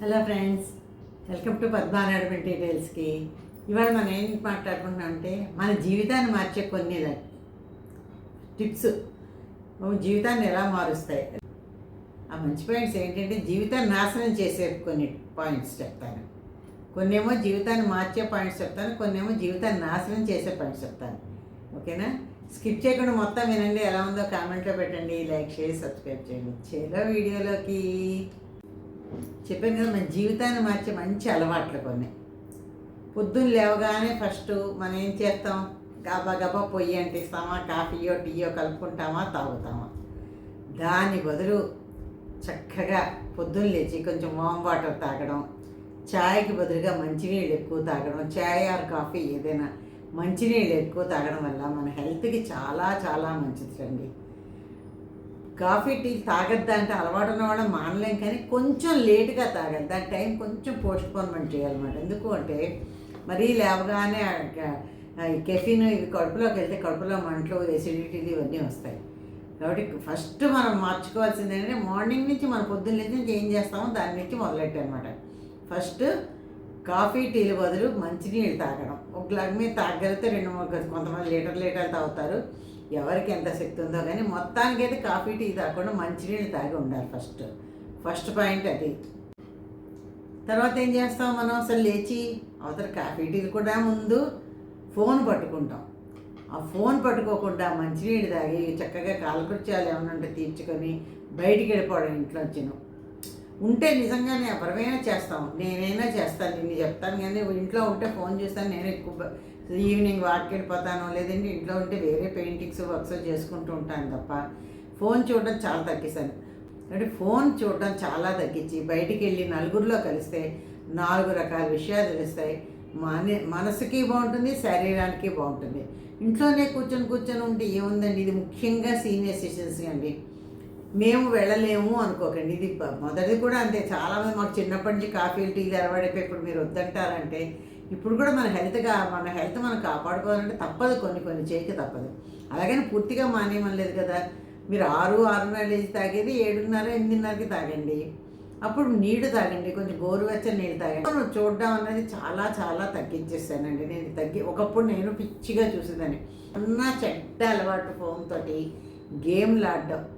Hello friends welcome to పద్మానాడమెంట్ డీటెయిల్స్కి ఇవాళ మనం ఏం మాట్లాడుకుంటున్నాం అంటే మన జీవితాన్ని మార్చే కొన్ని టిప్స్ జీవితాన్ని ఎలా మారుస్తాయి? ఆ మంచి పాయింట్స్ ఏంటంటే జీవితాన్ని నాశనం చేసే కొన్ని పాయింట్స్ చెప్తాను. కొన్నేమో జీవితాన్ని మార్చే పాయింట్స్ చెప్తాను కొన్నేమో జీవితాన్ని నాశనం చేసే పాయింట్స్ చెప్తాను. ఓకేనా? స్కిప్ చేయకుండా మొత్తం వినండి. ఎలా ఉందో కామెంట్లో పెట్టండి. లైక్ చేసి సబ్స్క్రైబ్ చేయండి. చేలో వీడియోలోకి. చెప్పాను కదా మన జీవితాన్ని మార్చే మంచి అలవాట్లు కొన్ని. పొద్దున్న లేవగానే ఫస్ట్ మనం ఏం చేస్తాం? గబా గబా పొయ్యి అంటిస్తామా కాఫీయో టీయో కలుపుకుంటామా తాగుతామా. దాని బదులు చక్కగా పొద్దున్న లేచి కొంచెం వామ్ వాటర్ తాగడం చాయ్కి బదులుగా మంచినీళ్ళు ఎక్కువ తాగడం చాయ్ ఆర్ కాఫీ ఏదైనా మంచినీళ్ళు ఎక్కువ తాగడం వల్ల మన హెల్త్కి చాలా చాలా మంచిది అండి కాఫీ టీ తాగద్దా అంటే అలవాటు ఉన్న వాళ్ళం మానలేం కానీ కొంచెం లేట్గా తాగద్దు. దాని టైం కొంచెం పోస్ట్ పోన్మెంట్ చేయాలన్నమాట. ఎందుకు అంటే మరీ లేవగానే కెఫిన్ ఇవి కడుపులోకి వెళ్తే కడుపులో మంటలు ఎసిడిటీలు ఇవన్నీ వస్తాయి. కాబట్టి ఫస్ట్ మనం మార్చుకోవాల్సింది ఏంటంటే మార్నింగ్ నుంచి మన పొద్దున్న నుంచి ఏం చేస్తామో దాని నుంచి మొదలెట్టనమాట ఫస్ట్ కాఫీ టీలు బదులు మంచినీళ్ళు తాగడం. ఒక గ్లాస్ మీద తాగలిగితే రెండు మూడు కొంతమంది లీటర్ లీటర్లు తాగుతారు. ఎవరికి ఎంత శక్తి ఉందో కానీ మొత్తానికైతే కాఫీ టీ తాగకుండా మంచినీళ్ళు తాగి ఉండాలి ఫస్ట్. ఫస్ట్ పాయింట్ అది. తర్వాత ఏం చేస్తాం మనం? అసలు లేచి అవతల కాఫీ టీలు కూడా ముందు ఫోన్ పట్టుకుంటాం. ఆ ఫోన్ పట్టుకోకుండా మంచినీళ్ళు తాగి చక్కగా కాలకృత్యాలు ఏమైనా ఉంటే తీర్చుకొని బయటికి వెళ్ళిపోవడం ఇంట్లో ఇంట్లోంచిను. ఉంటే నిజంగానే ఎవరమైనా చేస్తాం. నేనైనా చేస్తాను నిన్ను చెప్తాను కానీ ఇంట్లో ఉంటే ఫోన్ చూస్తాను నేను ఎక్కువ ఈవినింగ్ వాక్కి వెళ్ళిపోతాను లేదంటే ఇంట్లో ఉంటే వేరే పెయింటింగ్స్ వర్క్స్ చేసుకుంటూ ఉంటాను తప్ప ఫోన్ చూడడం చాలా తగ్గిస్తాను. అంటే ఫోన్ చూడడం చాలా తగ్గించి బయటికి వెళ్ళి నలుగురిలో కలిస్తే నాలుగు రకాల విషయాలు తెలుస్తాయి. మన మనసుకి బాగుంటుంది శరీరానికి బాగుంటుంది. ఇంట్లోనే కూర్చొని కూర్చొని ఉంటే ఏముందండి? ఇది ముఖ్యంగా సీనియర్ సిటిజన్స్ అండి. మేము వెళ్ళలేము అనుకోకండి. ఇది మొదటిది కూడా అంతే. చాలామంది మాకు చిన్నప్పటి నుంచి కాఫీలు టీలు అలవాడైపోయి ఇప్పుడు మీరు వద్దంటారంటే ఇప్పుడు కూడా మన హెల్త్గా మన హెల్త్ మనం కాపాడుకోవాలంటే తప్పదు కొన్ని కొన్ని చేయక తప్పదు. అలాగని పూర్తిగా మానేయమనలేదు కదా. మీరు ఆరు ఆరున్నర లేచి తాగేది ఏడున్నర ఎనిమిదిన్నరకి తాగండి. అప్పుడు నీళ్ళు తాగండి కొంచెం గోరువెచ్చని నీళ్ళు తాగండి. చూడడం అనేది చాలా చాలా తగ్గించేస్తానండి నేను తగ్గి ఒకప్పుడు నేను పిచ్చిగా చూసేదాన్ని. అన్న చెడ్డ అలవాటు ఫోన్ తోటి గేమ్లు ఆడడం.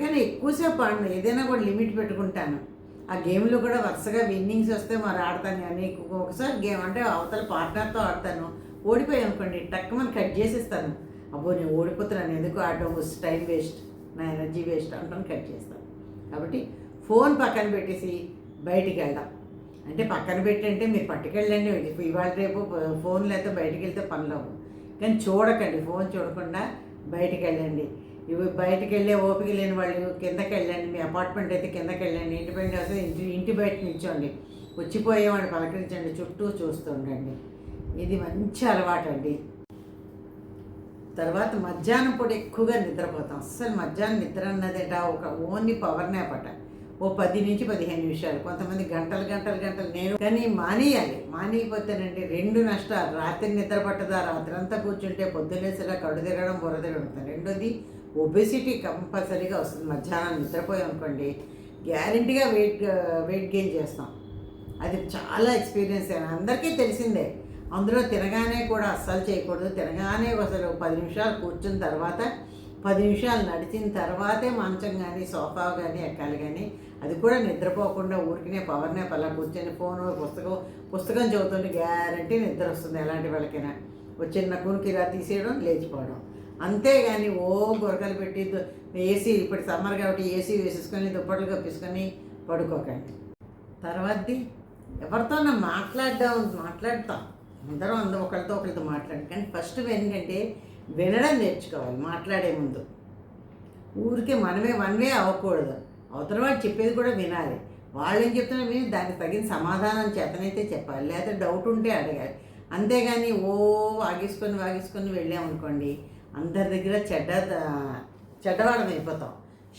కానీ ఎక్కువసేపు ఆడను. ఏదైనా కూడా లిమిట్ పెట్టుకుంటాను. ఆ గేమ్లో కూడా వరుసగా విన్నింగ్స్ వస్తే మరి ఆడతాను కానీ ఒకసారి గేమ్ అంటే అవతల పార్ట్నర్తో ఆడతాను. ఓడిపోయాను అనుకోండి మనం కట్ చేసేస్తాను. అబ్బో నేను ఓడిపోతున్నాను ఎందుకు ఆడటం? టైం వేస్ట్ నా ఎనర్జీ వేస్ట్ అంటాను కట్ చేస్తాను. కాబట్టి ఫోన్ పక్కన పెట్టేసి బయటికి వెళ్దాం. అంటే పక్కన పెట్టంటే మీరు పట్టుకెళ్ళండి. ఇవాళ రేపు ఫోన్లు అయితే బయటికి వెళ్తే పనులు కానీ చూడకండి ఫోన్ చూడకుండా బయటికి వెళ్ళండి. ఇవి బయటకు వెళ్ళే ఓపిక లేని వాళ్ళు కిందకి వెళ్ళండి మీ అపార్ట్మెంట్ అయితే కిందకి వెళ్ళండి ఇంటి బయట వస్తే ఇంటి ఇంటి బయట నిల్చోండి వచ్చిపోయేవాడిని పలకరించండి చుట్టూ చూస్తూ ఉండండి ఇది మంచి అలవాటు అండి తర్వాత మధ్యాహ్నం పూట ఎక్కువగా నిద్రపోతాం. అస్సలు మధ్యాహ్నం నిద్ర అన్నదేట ఒక ఓన్లీ పవర్ నాప్ ఓ పది నుంచి పదిహేను నిమిషాలు. కొంతమంది గంటలు గంటలు గంటలు నేను కానీ మానేయాలి. మానేయకపోతేనండి రెండు నష్టాలు. రాత్రి నిద్ర పట్టదా? రాత్రి అంతా కూర్చుంటే పొద్దులేసేలా కడు తిరగడం బుర్ర తిరగడం. రెండోది ఒబెసిటీ కంపల్సరీగా వస్తుంది. మధ్యాహ్నం నిద్రపోయాం అనుకోండి గ్యారంటీగా వెయిట్ వెయిట్ గెయిన్ చేస్తాం. అది చాలా ఎక్స్పీరియన్స్ అయినా అందరికీ తెలిసిందే. అందులో తినగానే కూడా అస్సలు చేయకూడదు. తినగానే అసలు పది నిమిషాలు కూర్చున్న తర్వాత పది నిమిషాలు నడిచిన తర్వాతే మంచం కానీ సోఫా కానీ ఎక్కాలి కానీ అది కూడా నిద్రపోకుండా ఊరికినే పవర్ నాప్ అలా కూర్చొని ఫోన్ పుస్తకం పుస్తకం చదువుతుంటే గ్యారంటీ నిద్ర వస్తుంది ఎలాంటి వాళ్ళకైనా. ఒక చిన్న కునికి ఇలా తీసేయడం లేచిపోవడం. అంతేగాని ఓ గురకలు పెట్టి ఏసీ ఇప్పుడు సమ్మర్ కాబట్టి ఏసీ వేసేసుకొని దుప్పట్లు కప్పేసుకొని పడుకోకండి. తర్వాతది ఎవరితోనో మాట్లాడడం మాట్లాడతాం. అందరం అందరం ఒకరితో ఒకరితో మాట్లాడు కానీ ఫస్ట్ ఏంటంటే వినడం నేర్చుకోవాలి మాట్లాడే ముందు. ఊరికే మనమే మనమే అవ్వకూడదు. అవతల వాళ్ళు చెప్పేది కూడా వినాలి. వాళ్ళు ఏం చెప్తున్నా విని దానికి తగిన సమాధానం చేతనైతే చెప్పాలి. లేదా డౌట్ ఉంటే అడగాలి. అంతేగాని ఓ వాగేసుకొని వాగేసుకొని వెళ్ళామనుకోండి అందరి దగ్గర చెడ్డ చెడ్డవాళ్ళం అయిపోతాం.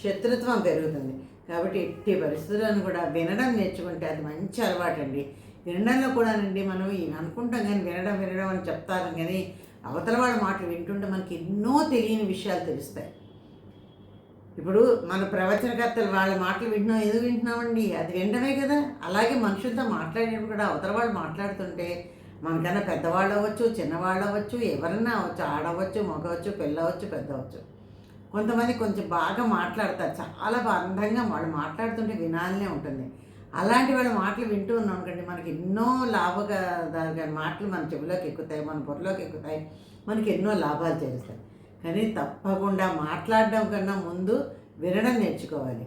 శత్రుత్వం పెరుగుతుంది. కాబట్టి ఎట్టి పరిస్థితులను కూడా వినడం నేర్చుకుంటే అది మంచి అలవాటు అండి వినడంలో కూడానండి మనం ఇవి అనుకుంటాం కానీ వినడం వినడం అని చెప్తారు కానీ అవతల వాళ్ళ మాటలు వింటుంటే మనకి ఎన్నో తెలియని విషయాలు తెలుస్తాయి. ఇప్పుడు మన ప్రవచనకర్తలు వాళ్ళ మాటలు వింటున్నాం ఎందుకు వింటున్నామండి? అది వినడమే కదా. అలాగే మనుషులతో మాట్లాడేటప్పుడు కూడా అవతల వాళ్ళు మాట్లాడుతుంటే మనకన్నా పెద్దవాళ్ళు అవ్వచ్చు చిన్నవాళ్ళు అవ్వచ్చు ఎవరన్నా అవ్వచ్చు ఆడవచ్చు మగవచ్చు పిల్లవచ్చు పెద్దవచ్చు కొంతమంది కొంచెం బాగా మాట్లాడతారు. చాలా అందంగా వాళ్ళు మాట్లాడుతుంటే వినాలనే ఉంటుంది. అలాంటి వాళ్ళ మాటలు వింటూ ఉన్నాం అనుకోండి మనకి ఎన్నో లాభదాయక మాటలు మన చెవిలోకి ఎక్కుతాయి మన బుర్రలోకి ఎక్కుతాయి మనకి ఎన్నో లాభాలు చేస్తాయి కానీ తప్పకుండా మాట్లాడడం కన్నా ముందు వినడం నేర్చుకోవాలి.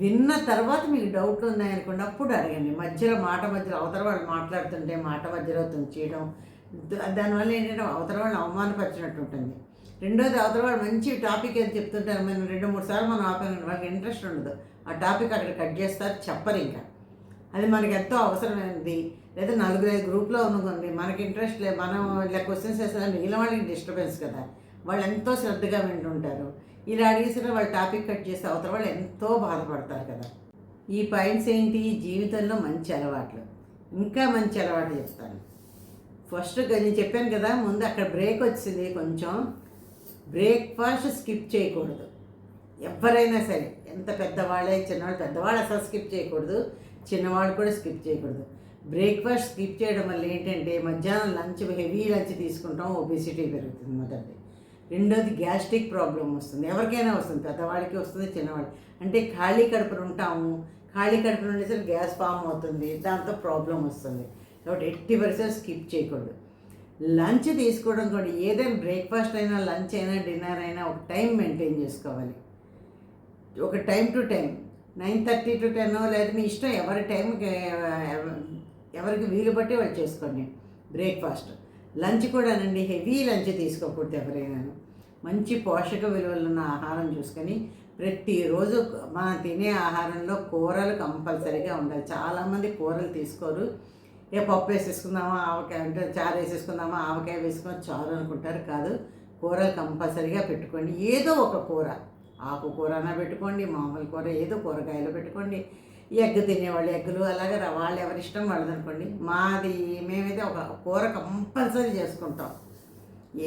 విన్న తర్వాత మీకు డౌట్లు ఉన్నాయనుకోండి అప్పుడు అడగండి. మధ్యలో మాట మధ్యలో అవతల వాళ్ళు మాట్లాడుతుంటే మాట మధ్యలో తుంచేయడం దానివల్ల ఏంటంటే అవతల వాళ్ళని అవమానపరిచినట్టు ఉంటుంది. రెండోది అవతల వాళ్ళు మంచి టాపిక్ ఏది చెప్తుంటారు మనం రెండు మూడు సార్లు మనం ఆపాను వాళ్ళకి ఇంట్రెస్ట్ ఉండదు. ఆ టాపిక్ అక్కడ కట్ చేస్తారు చెప్పరు ఇంకా. అది మనకి ఎంతో అవసరమైనది. లేదా నలుగురు ఐదు గ్రూప్లో అనుకోండి మనకి ఇంట్రెస్ట్ లేదు మనం ఇలా క్వశ్చన్స్ వేస్తే మిగిలిన వాళ్ళకి డిస్టర్బెన్స్ కదా. వాళ్ళు ఎంతో శ్రద్ధగా వింటుంటారు. ఇలా అడిగేసిన వాళ్ళు టాపిక్ కట్ చేస్తే అవతల వాళ్ళు ఎంతో బాధపడతారు కదా. ఈ పాయింట్స్ ఏంటి? జీవితంలో మంచి అలవాట్లు. ఇంకా మంచి అలవాట్లు చెప్తాను. ఫస్ట్ నేను చెప్పాను కదా ముందు అక్కడ బ్రేక్ వచ్చింది కొంచెం. బ్రేక్ఫాస్ట్ స్కిప్ చేయకూడదు. ఎవరైనా సరే ఎంత పెద్దవాళ్ళే చిన్నవాళ్ళు పెద్దవాళ్ళు అసలు స్కిప్ చేయకూడదు. చిన్నవాళ్ళు కూడా స్కిప్ చేయకూడదు. బ్రేక్ఫాస్ట్ స్కిప్ చేయడం వల్ల ఏంటంటే మధ్యాహ్నం లంచ్ హెవీ లంచ్ తీసుకుంటాం ఒబిసిటీ పెరుగుతుంది మొదటిది. రెండోది గ్యాస్ట్రిక్ ప్రాబ్లం వస్తుంది. ఎవరికైనా వస్తుంది. పెద్దవాడికి వస్తుంది చిన్నవాడికి అంటే ఖాళీ కడుపులు ఉంటాము. ఖాళీ కడుపులు ఉండేసరికి గ్యాస్ ఫామ్ అవుతుంది. దాంతో ప్రాబ్లం వస్తుంది. కాబట్టి ఎట్టి పరిస్థితులు స్కిప్ చేయకూడదు. లంచ్ తీసుకోవడం కూడా ఏదైనా బ్రేక్ఫాస్ట్ అయినా లంచ్ అయినా డిన్నర్ అయినా ఒక టైం మెయింటైన్ చేసుకోవాలి. ఒక time to time. Nine thirty to ten లేదా మీ ఇష్టం ఎవరి టైం ఎవరికి వీలు బట్టి వాళ్ళు చేసుకోండి. బ్రేక్ఫాస్ట్. లంచ్ కూడానండి హెవీ లంచ్ తీసుకోకూడదు ఎవరైనా మంచి పోషక విలువలు ఉన్న ఆహారం చూసుకొని ప్రతిరోజు మనం తినే ఆహారంలో కూరలు కంపల్సరీగా ఉండాలి. చాలామంది కూరలు తీసుకోరు. ఏ పప్పు వేసేసుకుందామా ఆవకాయ అంటే చారు వేసేసుకుందామా ఆవకాయ వేసుకుని చారు అనుకుంటారు కాదు. కూరలు కంపల్సరీగా పెట్టుకోండి. ఏదో ఒక కూర ఆకుకూరనా పెట్టుకోండి మామూలు కూర ఏదో కూరగాయలు పెట్టుకోండి. ఎగ్ తినేవాళ్ళు ఎగ్గులు అలాగే వాళ్ళు ఎవరి ఇష్టం వాళ్ళది అనుకోండి మాది మేమైతే ఒక కూర కంపల్సరీ చేసుకుంటాం.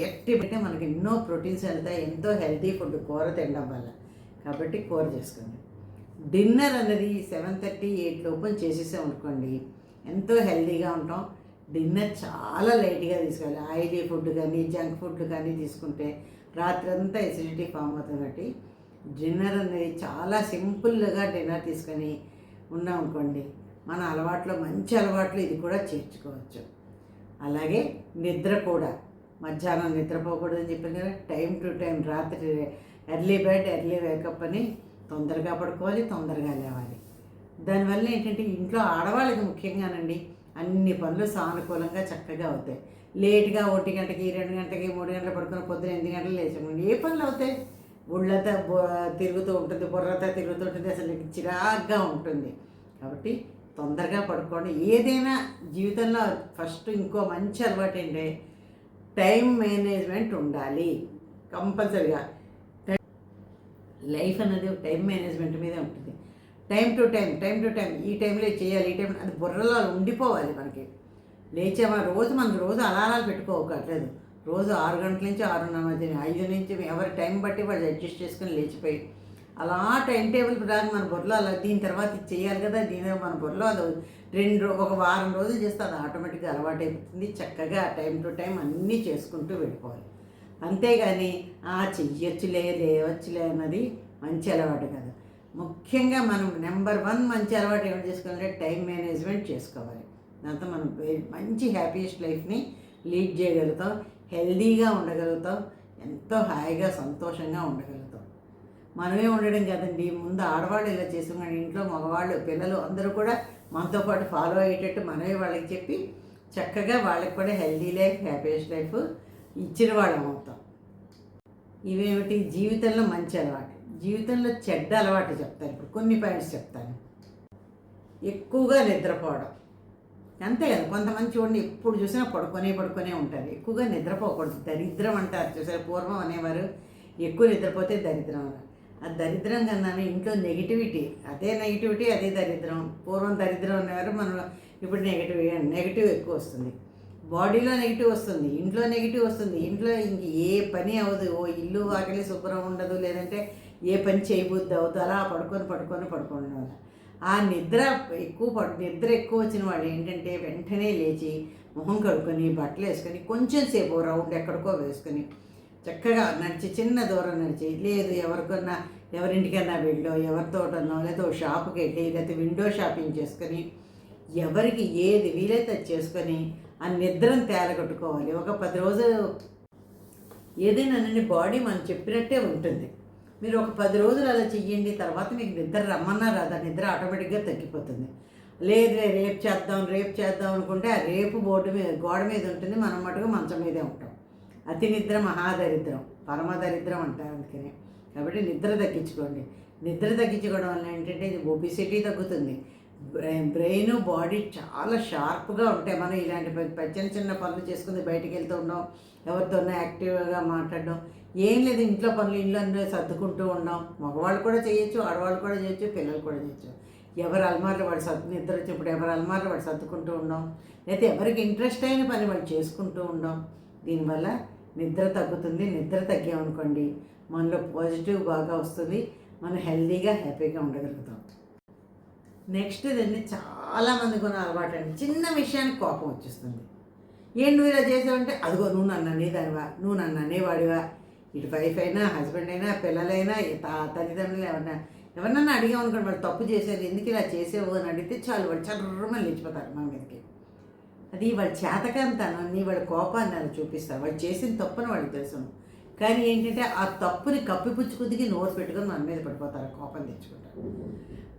ఎట్టి పెట్టి మనకి ఎన్నో ప్రోటీన్స్ వెళ్తాయి ఎంతో హెల్తీ ఫుడ్ కూర తినడం వల్ల. కాబట్టి కూర చేసుకోండి. డిన్నర్ అనేది సెవెన్ థర్టీ ఎయిట్ లోపల చేసేసాం అనుకోండి ఎంతో హెల్తీగా ఉంటాం. డిన్నర్ చాలా లైట్గా తీసుకోవాలి. ఆయిలీ ఫుడ్ కానీ జంక్ ఫుడ్ కానీ తీసుకుంటే రాత్రి అంతా ఎసిడిటీ ఫామ్ అవుతుంది కాబట్టి డిన్నర్ అనేది చాలా సింపుల్గా డిన్నర్ తీసుకొని ఉన్నామనుకోండి మన అలవాట్లో మంచి అలవాట్లు ఇది కూడా చేర్చుకోవచ్చు. అలాగే నిద్ర కూడా మధ్యాహ్నం నిద్రపోకూడదని చెప్పాను కదా టైం టు టైం రాత్రి early bed early wake up అని తొందరగా పడుకోవాలి తొందరగా లేవాలి. దానివల్ల ఏంటంటే ఇంట్లో ఆడవాళ్ళకి ముఖ్యంగానండి అన్ని పనులు సానుకూలంగా చక్కగా అవుతాయి. లేట్గా ఒకటి గంటకి రెండు గంటకి మూడు గంటలు పడుకుని పొద్దున ఎనిమిది గంటలు లేచామండి ఏ పనులు అవుతాయి? ఒళ్ళంతా బొ- తిరుగుతూ ఉంటుంది బుర్రంతా తిరుగుతూ ఉంటుంది అసలు చిరాగ్గా ఉంటుంది. కాబట్టి తొందరగా పడుకోండి. ఏదైనా జీవితంలో ఫస్ట్ ఇంకో మంచి అలవాటు ఏంటంటే టైం మేనేజ్మెంట్ ఉండాలి. కంపల్సరిగా. లైఫ్ అనేది టైం మేనేజ్మెంట్ మీదే ఉంటుంది. Time to time time to time ఈ టైంలో చేయాలి ఈ టైం అది బుర్రలో ఉండిపోవాలి మనకి. లేచామా రోజు మనం రోజు అలారాలు పెట్టుకోకట్లేదు రోజు ఆరు గంటల నుంచి ఆరున్నర మధ్య ఐదు నుంచి ఎవరి టైం బట్టి వాళ్ళు అడ్జస్ట్ చేసుకుని లేచిపోయి అలా టైం టేబుల్ ప్రకారం మన బుర్రలో అలా దీని తర్వాత ఇది చేయాలి కదా దీని మన బుర్రలో అది రెండు ఒక వారం రోజులు చేస్తే అది ఆటోమేటిక్గా అలవాటు చక్కగా టైం టు టైం అన్నీ చేసుకుంటూ వెళ్ళిపోవాలి. అంతేగాని ఆ చెయ్యొచ్చులే లేవచ్చులే అన్నది మంచి అలవాటు కదా. ముఖ్యంగా మనం నెంబర్ వన్ మంచి అలవాటు ఏమిటి చేసుకోవాలంటే టైం మేనేజ్మెంట్ చేసుకోవాలి. దాంతో మనం మంచి హ్యాపీయెస్ట్ లైఫ్ని లీడ్ చేయగలుగుతాం హెల్దీగా ఉండగలుగుతాం ఎంతో హాయిగా సంతోషంగా ఉండగలుగుతాం మనమే ఉండడం కదండి ముందు ఆడవాళ్ళు ఇలా చేసుకున్నాడు ఇంట్లో మగవాళ్ళు పిల్లలు అందరూ కూడా మనతో పాటు ఫాలో అయ్యేటట్టు మనమే వాళ్ళకి చెప్పి చక్కగా వాళ్ళకి కూడా హెల్దీ లైఫ్ హ్యాపీయెస్ట్ లైఫ్ ఇచ్చిన వాళ్ళం అవుతాం. ఇవేమిటి? జీవితంలో మంచి అలవాటు. జీవితంలో చెడ్డ అలవాటు చెప్తాను ఇప్పుడు కొన్ని పాయింట్స్ చెప్తాను. ఎక్కువగా నిద్రపోవడం. అంతే కదా కొంతమంది చూడండి ఎప్పుడు చూసినా పడుకొనే పడుకొనే ఉంటారు. ఎక్కువగా నిద్రపోకూడదు. దరిద్రం అంటారు చూసారు పూర్వం అనేవారు ఎక్కువ నిద్రపోతే దరిద్రం ఆ దరిద్రం కన్నా ఇంట్లో నెగిటివిటీ అదే నెగిటివిటీ అదే దరిద్రం. పూర్వం దరిద్రం అనేవారు మనం ఇప్పుడు నెగిటివ్ నెగిటివ్ ఎక్కువ వస్తుంది. బాడీలో నెగిటివ్ వస్తుంది ఇంట్లో నెగిటివ్ వస్తుంది. ఇంట్లో ఇంక ఏ పని అవ్వదు. ఓ ఇల్లు వాకిలి శుభ్రం ఉండదు లేదంటే ఏ పని చేయబుద్ది అవుతుందో అలా పడుకొని పడుకొని పడుకోవడం వల్ల ఆ నిద్ర ఎక్కువ నిద్ర ఎక్కువ వచ్చిన వాళ్ళు ఏంటంటే వెంటనే లేచి మొహం కడుక్కొని బట్టలు వేసుకొని కొంచెం సేపు రౌండ్ ఎక్కడికో వేసుకొని చక్కగా నడిచి చిన్న దూరం నడిచి లేదు ఎవరికన్నా ఎవరింటికన్నా వెళ్ళో ఎవరితోటనో లేదా షాప్కి వెళ్ళి లేకపోతే విండో షాపింగ్ చేసుకొని ఎవరికి ఏది వీలైతే అది చేసుకొని ఆ నిద్రను తేలగొట్టుకోవాలి. ఒక పది రోజులు ఏదైనా బాడీ మనం చెప్పినట్టే ఉంటుంది. మీరు ఒక పది రోజులు అలా చెయ్యండి తర్వాత మీకు నిద్ర రమ్మన్నా రాదా? నిద్ర ఆటోమేటిక్గా తగ్గిపోతుంది. లేదు రేపు చేద్దాం రేపు చేద్దాం అనుకుంటే ఆ రేపు బోర్డు మీద గోడ మీద ఉంటుంది మనం మటుకు మంచం మీదే ఉంటాం. అతి నిద్ర మహాదరిద్రం పరమదరిద్రం అంటారు అందుకని. కాబట్టి నిద్ర తగ్గించుకోండి. నిద్ర తగ్గించుకోవడం వల్ల ఏంటంటే ఒబిసిటీ తగ్గుతుంది. బ్రెయిన్ బాడీ చాలా షార్ప్గా ఉంటాయి. మనం ఇలాంటి చిన్న చిన్న పనులు చేసుకుని బయటికి వెళ్తూ ఉండడం ఎవరితోనో యాక్టివ్గా మాట్లాడడం ఏం లేదు ఇంట్లో పనులు ఇల్లు అన్నీ సర్దుకుంటూ ఉన్నాం. మగవాళ్ళు కూడా చేయొచ్చు ఆడవాళ్ళు కూడా చేయొచ్చు పిల్లలు కూడా చేయొచ్చు. ఎవరు అల్మార్లు వాడు సర్దు నిద్ర వచ్చినప్పుడు ఎవరు అల్మార్లు వాడు సర్దుకుంటూ ఉన్నాం. లేకపోతే ఎవరికి ఇంట్రెస్ట్ అయిన పని వాళ్ళు చేసుకుంటూ ఉండడం దీనివల్ల నిద్ర తగ్గుతుంది నిద్ర తగ్గామనుకోండి మనలో పాజిటివ్ బాగా వస్తుంది మనం హెల్తీగా హ్యాపీగా ఉండగలుగుతాం. నెక్స్ట్ దాన్ని చాలామందికి ఉన్న అలవాటు అండి చిన్న విషయానికి కోపం వచ్చేస్తుంది. ఏం నువ్వు ఇలా చేసావంటే? అదిగో నువ్వు నన్ను అనేదానివా? నువ్వు నన్ను అనేవాడివా? ఇటు వైఫ్ అయినా హస్బెండ్ అయినా పిల్లలైనా తల్లిదండ్రులు తల్లిదండ్రులు ఎవరన్నా ఎవరన్నా అడిగామనుకోండి వాళ్ళు తప్పు చేశారు ఎందుకు ఇలా చేసేవు అని అడిగితే చాలు వాళ్ళు చర్రమని లేచిపోతారు మన మీదకి. అది వాళ్ళ చేతకంతనాన్ని వాళ్ళ కోపాన్ని అలా చూపిస్తారు. వాళ్ళు చేసిన తప్పుని వాళ్ళకి తెలుసు. కానీ ఏంటంటే ఆ తప్పుని కప్పిపుచ్చుకుదికి నోరు పెట్టుకుని మన మీద పడిపోతారు కోపం తెచ్చుకుంటారు.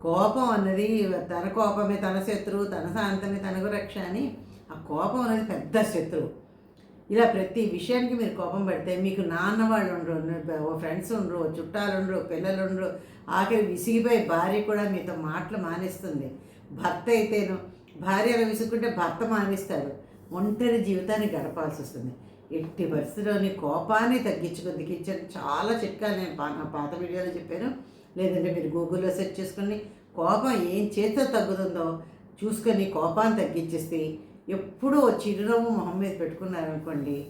కోపం అన్నది తన కోపమే తన శత్రువు తన శాంతమే తనకు రక్ష అని ఆ కోపం అనేది పెద్ద శత్రువు. ఇలా ప్రతి విషయానికి మీరు కోపం పెడితే మీకు నాన్న వాళ్ళు ఉండరు ఓ ఫ్రెండ్స్ ఉండరు చుట్టాలు ఉండరు పిల్లలు ఉండరు. ఆఖరి విసిగిపోయి భార్య కూడా మీతో మాటలు మానేస్తుంది. భర్త అయితేను భార్య అలా విసుక్కుంటే భర్త మానేస్తాడు ఒంటరి జీవితాన్ని గడపాల్సి వస్తుంది. ఎట్టి పరిస్థితిలోని కోపాన్ని తగ్గించుకుంది. కిచెన్ చాలా చిట్కాలు నేను పా- నా పాత వీడియోలో చెప్పాను. లేదంటే మీరు గూగుల్లో సెర్చ్ చేసుకొని కోపం ఏం చేస్తే తగ్గుతుందో చూసుకొని కోపాన్ని తగ్గించేస్తే ఎప్పుడూ ఓ చిరునవ్వు మొహం మీద పెట్టుకున్నారనుకోండి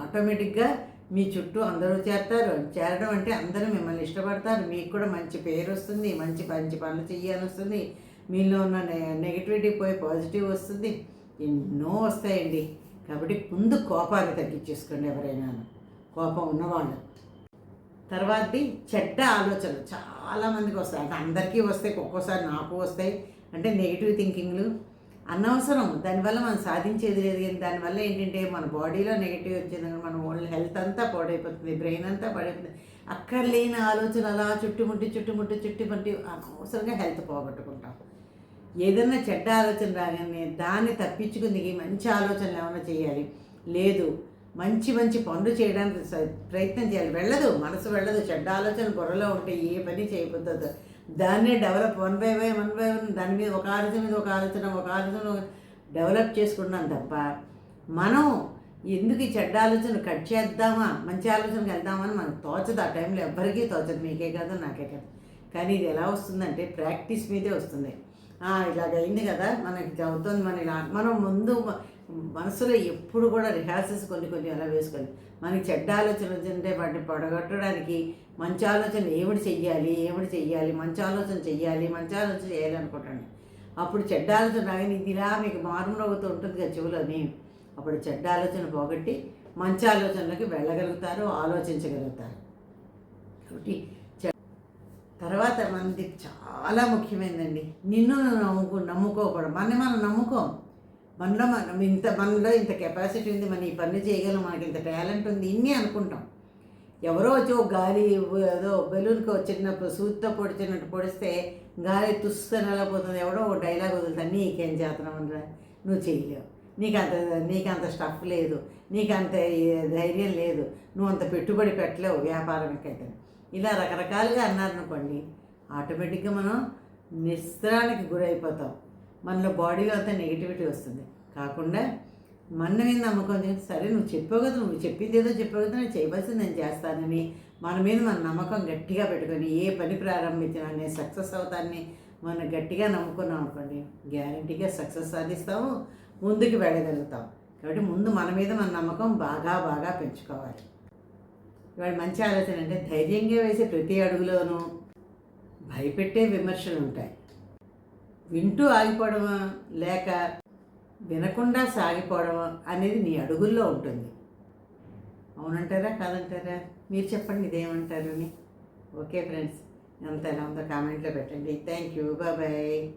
ఆటోమేటిక్గా మీ చుట్టూ అందరూ చేస్తారు చేరడం అంటే అందరూ మిమ్మల్ని ఇష్టపడతారు. మీకు కూడా మంచి పేరు వస్తుంది మంచి మంచి పనులు చెయ్యాలని వస్తుంది మీలో ఉన్న నె- నెగిటివిటీ పోయి పాజిటివ్ వస్తుంది. ఎన్నో వస్తాయండి. కాబట్టి ముందు కోపాన్ని తగ్గించేసుకోండి ఎవరైనా కోపం ఉన్నవాళ్ళు. తర్వాతది చెడ్డ ఆలోచనలు చాలామందికి వస్తాయి. అంటే అందరికీ వస్తాయి ఒక్కోసారి నాకు వస్తాయి. అంటే నెగిటివ్ థింకింగ్లు అనవసరం. దానివల్ల మనం సాధించేది లేదు కానీ దానివల్ల ఏంటంటే మన బాడీలో నెగిటివ్ వచ్చిందని మన ఓల్డ్ హెల్త్ అంతా పాడైపోతుంది బ్రెయిన్ అంతా పాడైపోతుంది. అక్కర్లేని ఆలోచన అలా చుట్టుముట్టి చుట్టుముట్టి చుట్టుముట్టి అనవసరంగా హెల్త్ పోగొట్టుకుంటాం. ఏదన్నా చెడ్డ ఆలోచన రాగానే దాన్ని తప్పించుకుందికి మంచి ఆలోచనలు ఏమైనా చేయాలి? లేదు. మంచి మంచి పనులు చేయడానికి స- ప్రయత్నం చేయాలి. వెళ్ళదు. మనసు వెళ్ళదు. చెడ్డ ఆలోచన బుర్రలో ఉంటే ఏ పని చేయబోతుందో దాన్నే డెవలప్ వన్ బై వై వన్ బై వన్ దాని మీద ఒక ఆలోచన మీద ఒక ఆలోచన ఒక ఆలోచన డెవలప్ చేసుకున్నాం తప్ప మనం ఎందుకు ఈ చెడ్డ ఆలోచన కట్ చేద్దామా మంచి ఆలోచనకి వెళ్దామని అని మనకు తోచదు. ఆ టైంలో ఎవ్వరికీ తోచదు. మీకే కాదు నాకే కాదు. కానీ ఇది ఎలా వస్తుందంటే ప్రాక్టీస్ మీదే వస్తుంది. ఆ, ఇలాగ అయింది కదా మనకి అవుతుంది మన ఇలా మనం ముందు మనసులో ఎప్పుడు కూడా రిహార్సల్స్ కొన్ని కొన్ని అలా వేసుకొని మనకి చెడ్డ ఆలోచనలు వచ్చింటే వాటిని పడగొట్టడానికి మంచి ఆలోచన ఏమిటి చెయ్యాలి ఏమిటి చెయ్యాలి మంచి ఆలోచన చెయ్యాలి మంచి ఆలోచన చేయాలి అనుకుంటాను. అప్పుడు చెడ్డ ఆలోచన రాగానే ఇది ఇలా మీకు మారుమరుగుతూ ఉంటుంది కదా చెవులని అప్పుడు చెడ్డ ఆలోచన పోగొట్టి మంచి ఆలోచనలకి వెళ్ళగలుగుతారు ఆలోచించగలుగుతారు. కాబట్టి చె- తర్వాత మనది చాలా ముఖ్యమైనదండి నిన్ను నమ్ముకు నమ్ముకో నమ్ముకోకూడదు. మనం మనం నమ్ముకోం మనలో మనం ఇంత మనలో ఇంత కెపాసిటీ ఉంది మనం ఈ పని చేయగలం మనకి ఇంత టాలెంట్ ఉంది ఇన్ని అనుకుంటాం. ఎవరో వచ్చి ఒక గాలి ఏదో బెలూన్కి వచ్చినప్పుడు చిన్న సూత్తో పొడిచినట్టు పొడిస్తే గాలి తుస్సని అలా పోతుంది. ఎవడో ఒక డైలాగ్ వదులుతాను నీకేం చేతనం అనరా? నువ్వు చేయలేవు నీకు అంత నీకు అంత స్టఫ్ లేదు. నీకు అంత ధైర్యం లేదు. నువ్వు అంత పెట్టుబడి పెట్టలేవు వ్యాపారంకైతే ఇలా రకరకాలుగా అన్నారనుకోండి ఆటోమేటిక్గా మనం నిస్త్రానికి గురైపోతాం. మనలో బాడీలో అంతా నెగిటివిటీ వస్తుంది. కాకుండా మన మీద నమ్మకం సరే నువ్వు చెప్పావు కదా నువ్వు చెప్పింది ఏదో చెప్పావు కదా నేను చేయవలసింది నేను చేస్తానని మన మీద మన నమ్మకం గట్టిగా పెట్టుకొని ఏ పని ప్రారంభించినా నేను సక్సెస్ అవుతానని మనం గట్టిగా నమ్ముకున్నాం అనుకోండి గ్యారంటీగా సక్సెస్ సాధిస్తాము ముందుకు వెళ్ళగలుగుతాం. కాబట్టి ముందు మన మీద మన నమ్మకం బాగా బాగా పెంచుకోవాలి. ఇవాళ మంచి ఆలోచన అంటే ధైర్యంగా వేసే ప్రతి అడుగులోనూ భయపెట్టే విమర్శలు ఉంటాయి. వింటూ ఆగిపోవడమా లేక వినకుండా సాగిపోవడమా అనేది నీ అడుగుల్లో ఉంటుంది. అవునంటారా? కాదంటారా? మీరు చెప్పండి ఇదేమంటారు అని ఓకే ఫ్రెండ్స్ ఎంత ఎలా ఉందో కామెంట్లో పెట్టండి. Thank you. బాయ్.